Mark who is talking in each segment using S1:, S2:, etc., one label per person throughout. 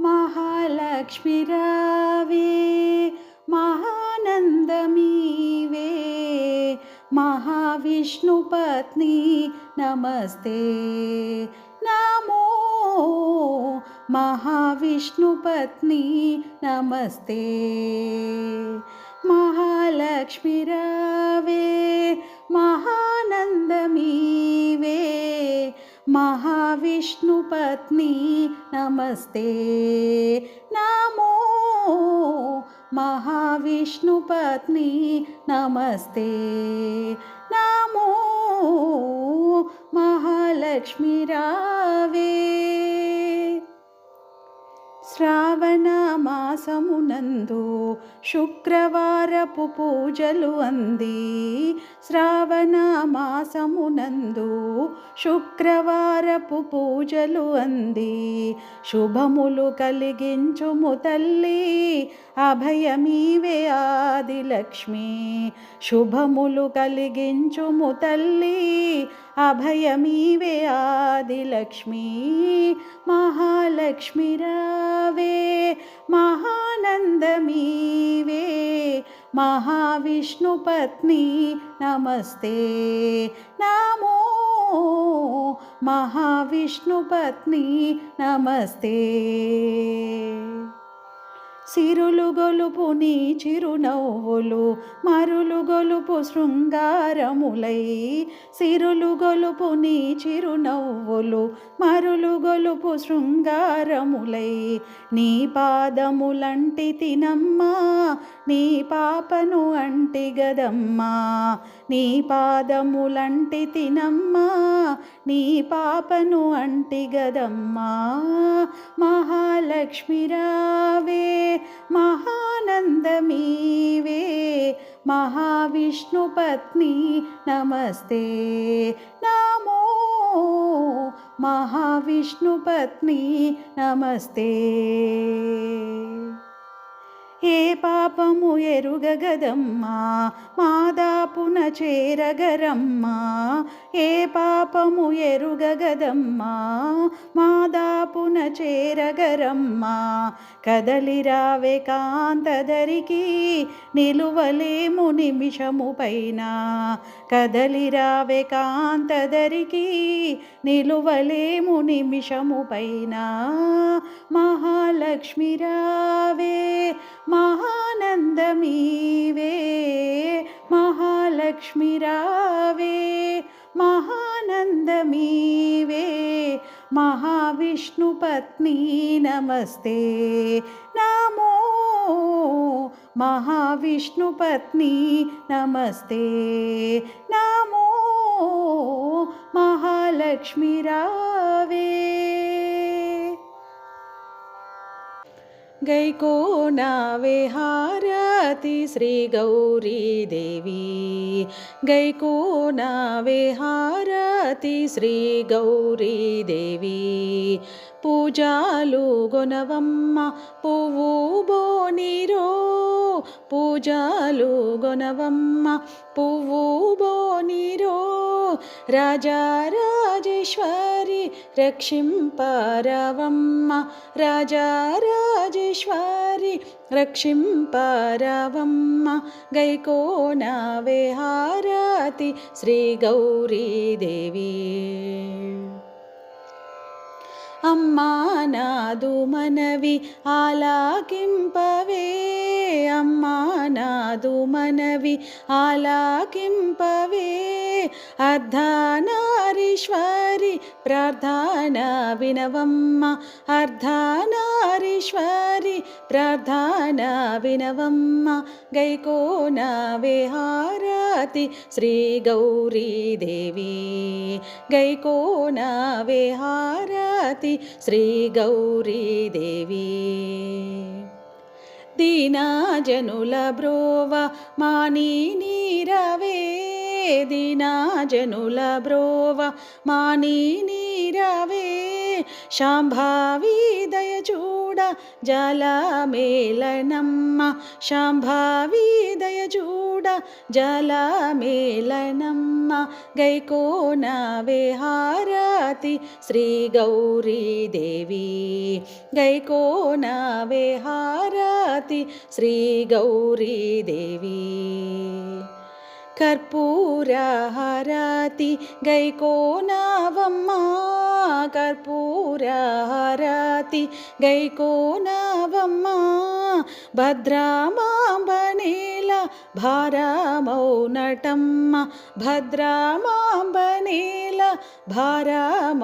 S1: महालक्ष्मी महानन्दमीवे महाविष्णुपत्नी नमस्ते। नमो महाविष्णुपत्नी नमस्ते। महालक्ष्मी महानन्दमीवे మహావిష్ణుపత్ని నమస్తే. నమో మహావిష్ణుపత్ని నమస్తే. నమో మహాలక్ష్మి రావే. శ్రావణ మాసమునందు శుక్రవారపు పూజలు అంది. శ్రావణ మాసమునందు శుక్రవారపు పూజలు అంది. శుభములు కలిగించుము తల్లి అభయమీవే ఆదిలక్ష్మి. శుభములు కలిగించుము తల్లి అభయమీవే ఆదిలక్ష్మి. మహాలక్ష్మి రావే महाविष्णुपत्नी नमस्ते। नमो महाविष्णुपत्नी नमस्ते। సిరులు గొలుపు నీ చిరునవ్వులు మరులు గొలుపు శృంగారములై. సిరులు గొలుపు నీ చిరునవ్వులు మరులు గొలుపు శృంగారములై. నీ పాదములంటి తినమ్మా నీ పాపను అంటి గదమ్మా. నీ పాదములంటి తినమ్మా నీ పాపను అంటి గదమ్మా. మహాలక్ష్మి महानन्दमेवे महाविष्णुपत्नी नमस्ते। नमो महाविष्णुपत्नी नमस्ते। ఏ పాపము ఎరుగగదమ్మా? మాదాపున చేరగరమ్మా? ఏ పాపము ఎరుగగదమ్మా? మాదాపున చేరగరమ్మా? కదలిరావే కాంతదరికి నిలువలేము నిమిషము పైన. కదలిరావే కాంతదరికి నిలువలేము నిమిషము పైన. మహాలక్ష్మి రావే महानन्दमीवे महालक्ष्मीरावे महानन्दमीवे महाविष्णुपत्नी नमस्ते। नमो महाविष्णुपत्नी नमस्ते। नमो महालक्ष्मीरावे। रावे गैको कोना वेहारति श्री गौरी देवी गै कोना विे देवी। పూజాలు గొనవమ్మ పువ్వు బోనిరో. పూజాలు గొనవమ్మ పువ్వు బోనిరో. రాజారాజేశ్వరి రక్షింపరవమ్మ రాజారాజేశ్వరి రక్షింపరవమ్మ. గైకోనవే విహారతి శ్రీ अम्मानादु मनवि आला किं पवे अम्मानादु मनवि आला किं पवे अद्ध नारीश्वरि प्राधानभिनवम्मार्धानारीश्वरी प्रधानाभिनवं गैको न विहारति श्रीगौरी देवी न विहारति श्रीगौरी देवी दीनाजनुलब्रोव मानिरवे మాని నీరవే దీనాజనుల బ్రోవ మాని నీరవే. శాంభావి దయ చూడ జలమేళనమ్మ శాంభావి దయచూడ జలమేళనమ్మ గైకోన విహారతి శ్రీ గౌరీ దేవి. గైకోన విహారతి శ్రీ कर्पूरा गैको नवम्मा को गैको नवम्मा कर्पूर भद्रा मा భారమౌనటమ్మ భద్రామాంబనీల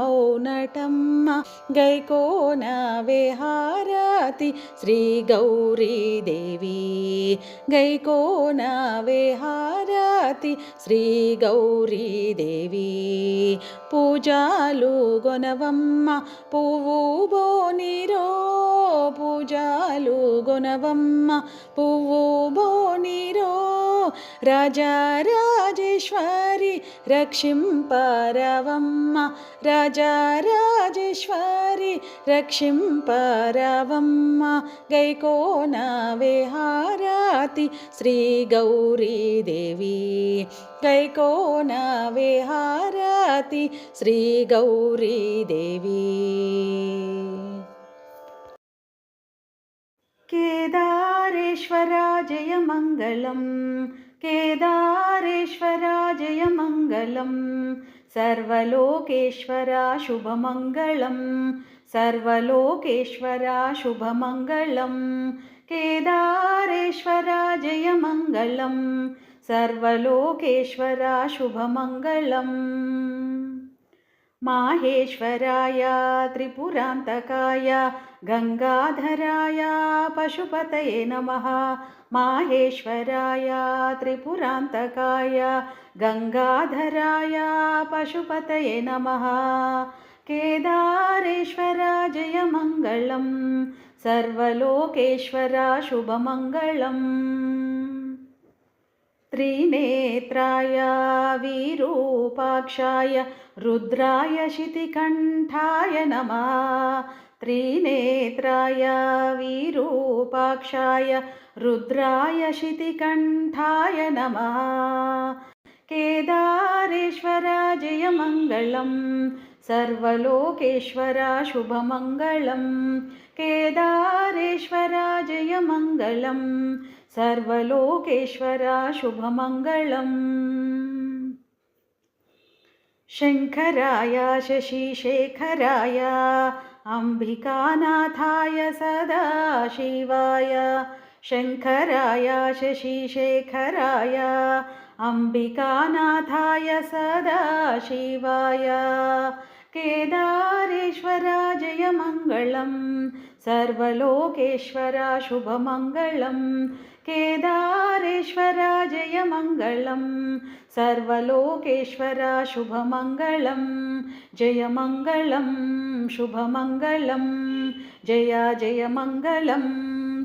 S1: భారమౌనటమ్మ గైకోన విహారతి శ్రీ గౌరీదేవి గైకోన విహారతి శ్రీ గౌరీదేవి పూజాలు గొనవమ్మ పువ్వు బోనిరో పూజాలు గొనవమ్మ పువ్వు బోనిరో రాజరాజేశ్వరి రక్షింపరవమ్మ రాజరాజేశ్వరి రక్షింపరవమ్మ గైకోన విహారతి శ్రీ గౌరీదేవి గైకోన విహారతి శ్రీ केदारेश्वराजय मङ्गलं केदारेश्वराजय मङ्गलं सर्वलोकेश्वरा शुभमङ्गलं सर्वलोकेश्वरा शुभमङ्गलं केदारेश्वराजय मङ्गलं सर्वलोकेश्वराशुभमङ्गलम्। माहेश्वराय त्रिपुरान्तकाय गङ्गाधराय पशुपतये नमः। माहेश्वराय त्रिपुरान्तकाय गङ्गाधराय पशुपतये नमः। केदारेश्वरा जयमङ्गलं सर्वलोकेश्वरा शुभमङ्गलम् त्रिनेत्राय विरूपाक्षाय रुद्राय शितिकण्ठाय नमः। त्रिनेत्राय विरूपाक्षाय रुद्राय शितिकण्ठाय नमः। केदारेश्वरा जयमङ्गलं सर्वलोकेश्वरा शुभमङ्गलं केदारेश्वरा जयमङ्गलं सर्वलोकेश्वरा शुभमङ्गलम् शङ्कराय शशिशेखराय अम्बिकानाथाय सदाशिवाय शङ्कराय शशिशेखराय अम्बिकानाथाय सदाशिवाय। केदारेश्वरा जयमङ्गलं सर्वलोकेश्वरा शुभमङ्गलं केदारेश्वरा जयमङ्गलं सर्वलोकेश्वरा शुभमङ्गलं जयमङ्गलं शुभमङ्गलं जया जयमङ्गलं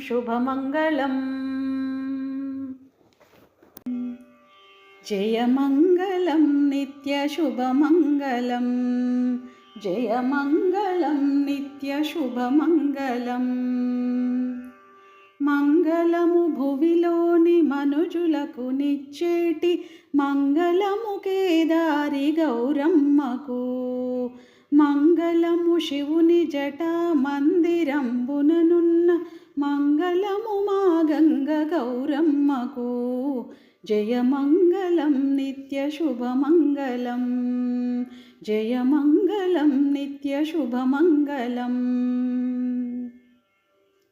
S1: शुभमङ्गलम् जयमङ्गलं नित्यशुभमङ्गलं जयमङ्गलं नित्यशुभमङ्गलम् మంగళము భువిలోని మనుజులకు నిచ్చేటి మంగళము కేదారి గౌరమ్మకు. మంగళము శివుని జట మందిరంబుననున్న మంగళము మా గంగ గౌరమ్మకు. జయమంగళం నిత్య శుభమంగళం జయమంగళం నిత్య శుభమంగళం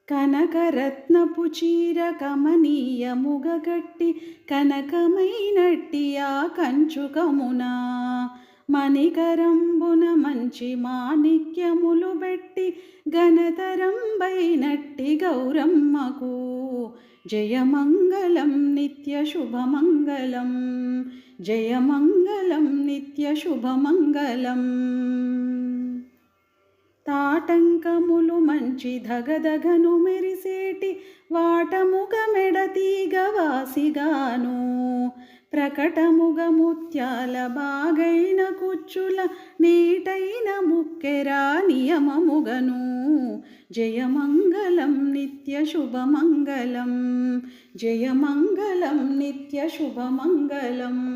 S1: కనకరత్నపు చీర కమనీయముగగట్టి కనకమైనట్టి ఆ కంచుకమునా మణికరంబున మంచి మాణిక్యములు పెట్టి ఘనతరంబైనట్టి గౌరమ్మకు. జయమంగళం నిత్యశుభమంగళం జయమంగళం నిత్యశుభమంగళం తాటంకములు మంచి ధగధగను మెరిసేటి వాటముగ మెడతీగ వాసిగాను. ప్రకటముగ ముత్యాల బాగైన కుచ్చుల నీటైన ముక్కెరా నియమముగను. జయమంగళం నిత్య శుభమంగళం. జయమంగళం నిత్య శుభమంగళం.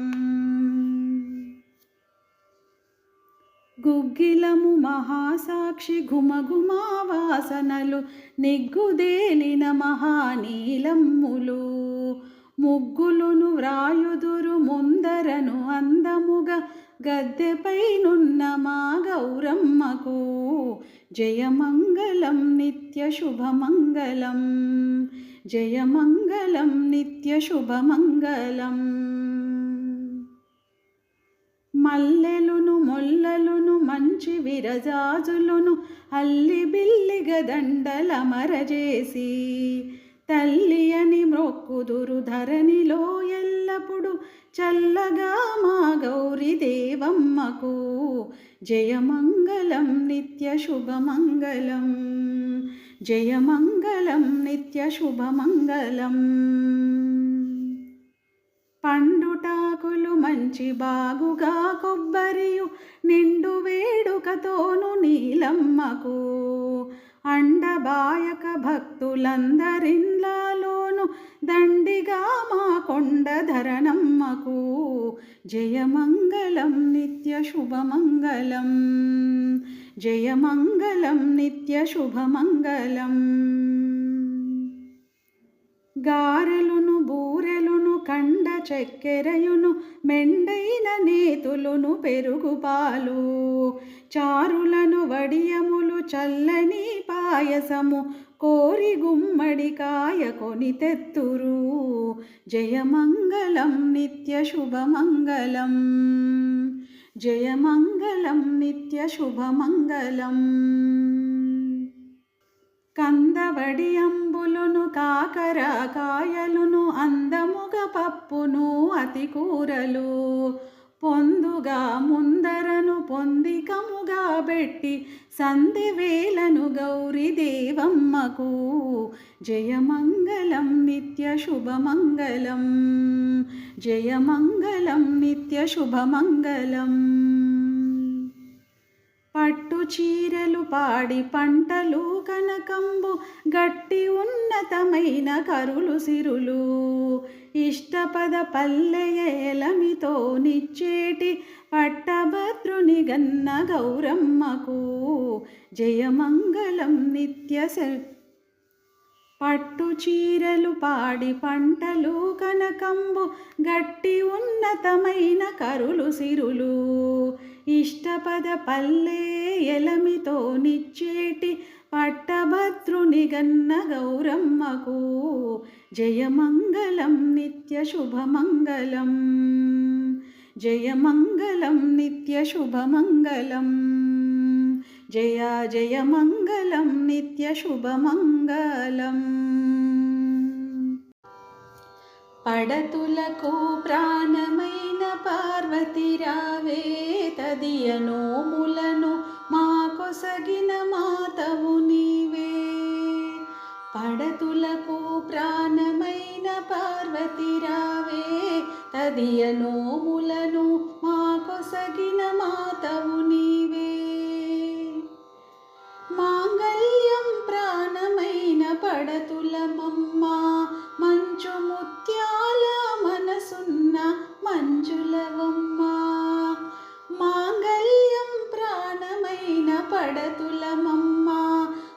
S1: గుగ్గిలము మహాసాక్షి ఘుమఘుమా వాసనలు నిగ్గుదేలిన మహానీలమ్ములు. ముగ్గులును వ్రాయుదురు ముందరను అందముగా గద్దెపైనున్న మా గౌరమ్మకు. జయమంగళం నిత్య శుభమంగళం. జయమంగళం నిత్య శుభమంగళం. మల్లెలును మొల్లలును మంచి విరజాజులును అల్లి బిల్లిగ దండలమరజేసి తల్లి అని మ్రొక్కుదురు ధరణిలో ఎల్లప్పుడు చల్లగా మా గౌరి దేవమ్మకు. జయమంగళం నిత్య శుభమంగళం. జయమంగళం నిత్య శుభమంగళం. పండుటాకులు మంచి బాగుగా కొబ్బరియు నిండు వేడుకతోను నీలమ్మకు. అండబాయక భక్తులందరిన్లాలోను దండిగా మా కొండ ధరణమ్మకు. జయమంగళం నిత్య శుభమంగళం. జయమంగళం నిత్య శుభమంగళం. గారెలును బూరెలును కండ చక్కెరయును మెండైన నేతులును పెరుగుపాలు చారులను వడియములు చల్లని పాయసము కోరి గుమ్మడికాయ కొని తెత్తురు. జయమంగళం నిత్య శుభమంగళం. జయమంగళం నిత్య శుభమంగళం. కందవడి అంబులును కాకర కాయలును అందముగ పప్పును అతి కూరలు పొందుగా ముందరను పొందికముగా పెట్టి సంధివేలను గౌరి దేవమ్మకు జయమంగళం నిత్య శుభమంగళం. జయమంగళం నిత్య శుభమంగళం. పట్టు చీరలు పాడి పంటలు కనకంబు గట్టి ఉన్నతమైన కరులు సిరులు. ఇష్టపద పల్లెయలమితో నిచ్చేటి పట్టభద్రుని గన్న గౌరమ్మకు. జయమంగళం నిత్య స- పట్టు చీరలు పాడి పంటలు కనకంబు గట్టి ఉన్నతమైన కరులు సిరులు. ఇష్టపద పల్లే ఎలమితో నిచ్చేటి పట్టభద్రుని గన్న గౌరమ్మకు జయమంగళం నిత్య శుభమంగళం. జయమంగళం నిత్య శుభమంగళం. జయ జయమంగళం నిత్య శుభమంగళం. పడతులకు ప్రాణమైన పార్వతి రావే తదియ నోములను మా కొసగిన మాతవు నీవే. పడతులకు ప్రాణమైన పార్వతి రావే తదియ నోములను మా కొసగిన మాతవు నీవే. మాంగళ్యం ప్రాణమైన పడతులమమ్మా మంచు ముత్యాల మనసున్న మంజులవమ్మ. మాంగళ్యం ప్రాణమైన పడతులమమ్మ.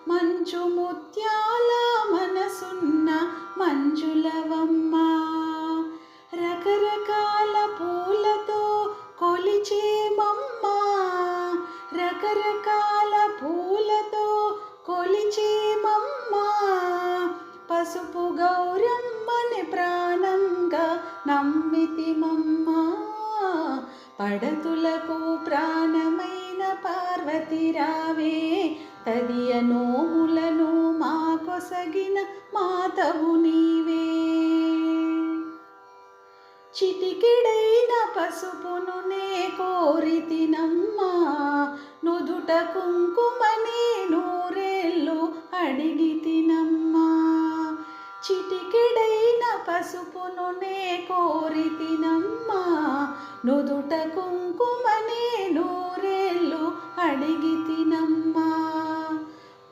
S1: మంచు ముత్యాల మనసున్న మంజులవమ్మ. రకరకాల పూలతో కొలిచేమమ్మ రకరకాల పూలతో కొలిచేమమ్మ పసుపుగా నమ్మితి మమ్మ పడతులకు ప్రాణమైన పార్వతి రావే. తదియ నోములను మా కొసగిన మాతవు నీవే. చిటికిడైన పసుపును నే కోరితినమ్మా. నుదుట కుంకుమనే నూరేళ్ళు అడిగి తినమ్మా చిటికెడైన పసుపును నే కోరితినమ్మా నుదుట కుంకుమనే నూరేళ్ళు అడిగి తినమ్మా.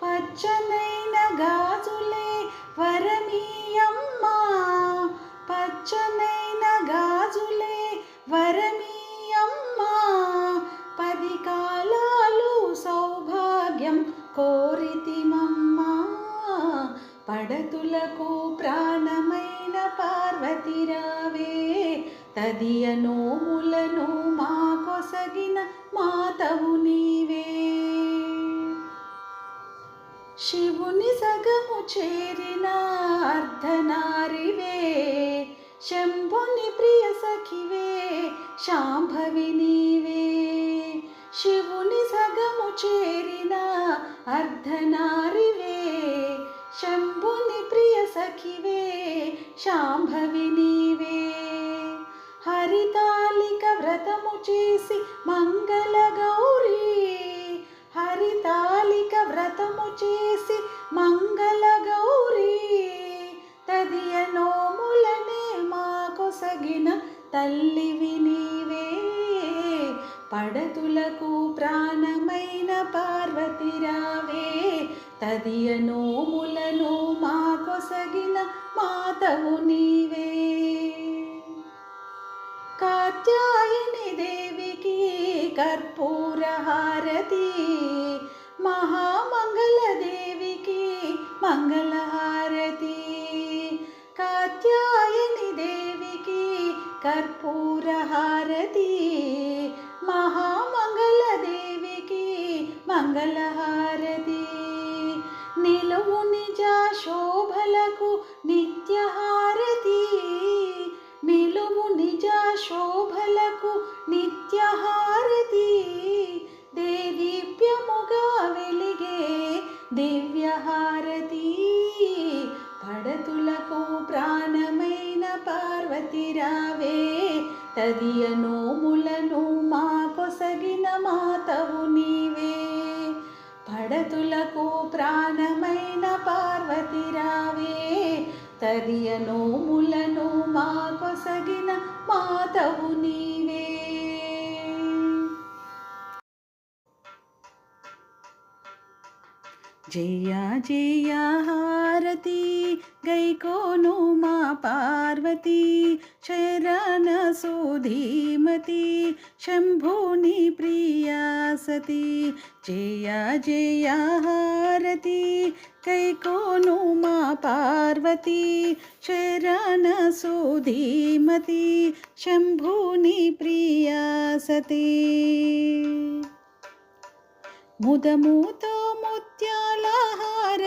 S1: పచ్చనై తదియ నోములను మాకొసగిన మాతవు నీవే. శివుని సగము చేరిన అర్ధనారివే. శంభుని ప్రియ సఖివే శాంభవి నీవే. శివుని సగము చేరిన అర్ధనారివే. శంభుని ప్రియ సఖివే శాంభవి నీవే. హరితాలిక వ్రతము చేసి మంగళ గౌరీ. హరితాలిక వ్రతము చేసి మంగళ గౌరీ. తదియ నోములనే మా కొసగిన తల్లివి నీవే. పడతులకు ప్రాణమైన పార్వతిరావే తదియ నోములను మా కొసగిన మాతవు నీవే. కాత్యాయని దేవికి కర్పూర హారతి. మహామంగళ దేవికి మంగళహారతి కాత్యాయని దేవికి కర్పూర హారతి. మహామంగళ దేవికి మంగళహారతి నిలువు నిజ శోభలకు ని తదియ నోములను మా కొసగిన మాతవు నీవే. పడతులకు ప్రాణమైన పార్వతిరావే తదియ నోములను మా కొసగిన మాతవు నీవే. जया जया हारती गैको नु मा पार्वती शरनसुधिमती शम्भुनि प्रिया सती। जया जया हारती गैको नु मा पार्वती शेरणसुधिमती शम्भुनि प्रिया सती। मुदमुतो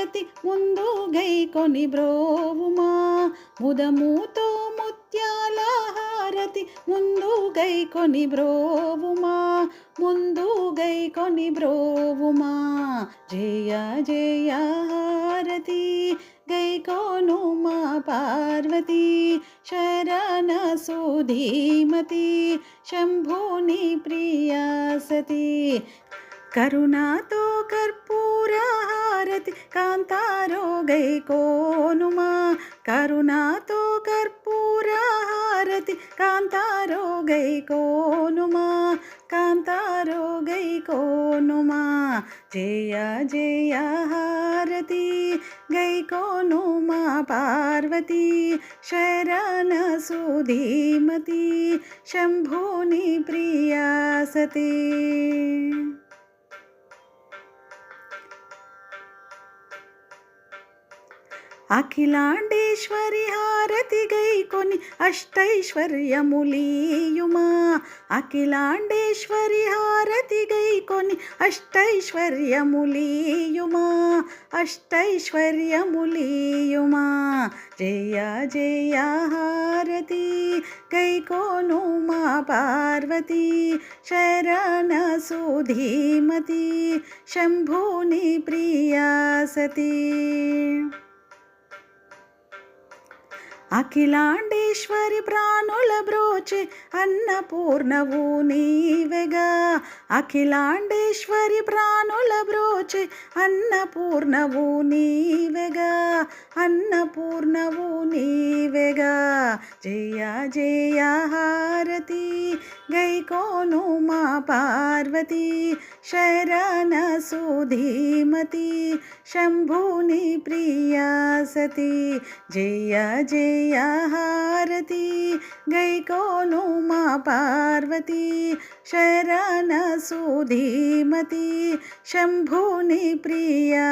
S1: జగతి ముందు గైకొని బ్రోవుమా. ముదముతో ముత్యాల హారతి ముందు గైకొని బ్రోవుమా. ముందు గైకొని బ్రోవుమా. జయ జయ హారతి గైకోను మా పార్వతి. శరణ సుధీమతి. శంభుని ప్రియా సతి. కరుణాతో కర్పూర హారతి కాంతారో గై కోనుమా కరుణాతో కర్పూర హారతి కాంతారో గై కోనుమా కాంతారో గై కోనుమా జయ జయ హారతి గై కోనుమా పార్వతి శరణ సుధీమతి శంభుని ప్రియా సతీ అఖిలాండేశ్వరి హారతి గైకొని అష్టైశ్వర్యములీయుమా అఖిలాండేశ్వరి హారతి గైకొని అష్టైశ్వర్యములీయుమా అష్టైశ్వర్యములీయుమా జయ జయ హారతి గైకోను మా పార్వతి శరణ సుధీమతి శంభుని ప్రియా సతీ అఖిలాండేశ్వరి ప్రాణుల బ్రోచే అన్నపూర్ణవు నీవెగా. అఖిలాండేశ్వరి ప్రాణుల బ్రోచే అన్నపూర్ణవు నీవెగా. అన్నపూర్ణవు నీవెగా. జయ జయ హారతి. గైకోను మా పార్వతి. శరణ సుధీమతి శంభుని ప్రియా సతి జయ జయ హారతి గైకోను మా పార్వతి శరణ సుధీమతి శంభుని ప్రియా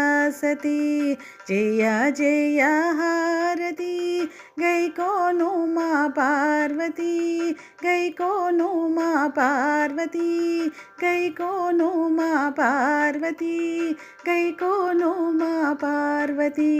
S1: సతి జయ జయ హారతి గైకోను మా పార్వతి గైకోను మా పార్వతి గైకోను మా పార్వతి గైకోను మా పార్వతి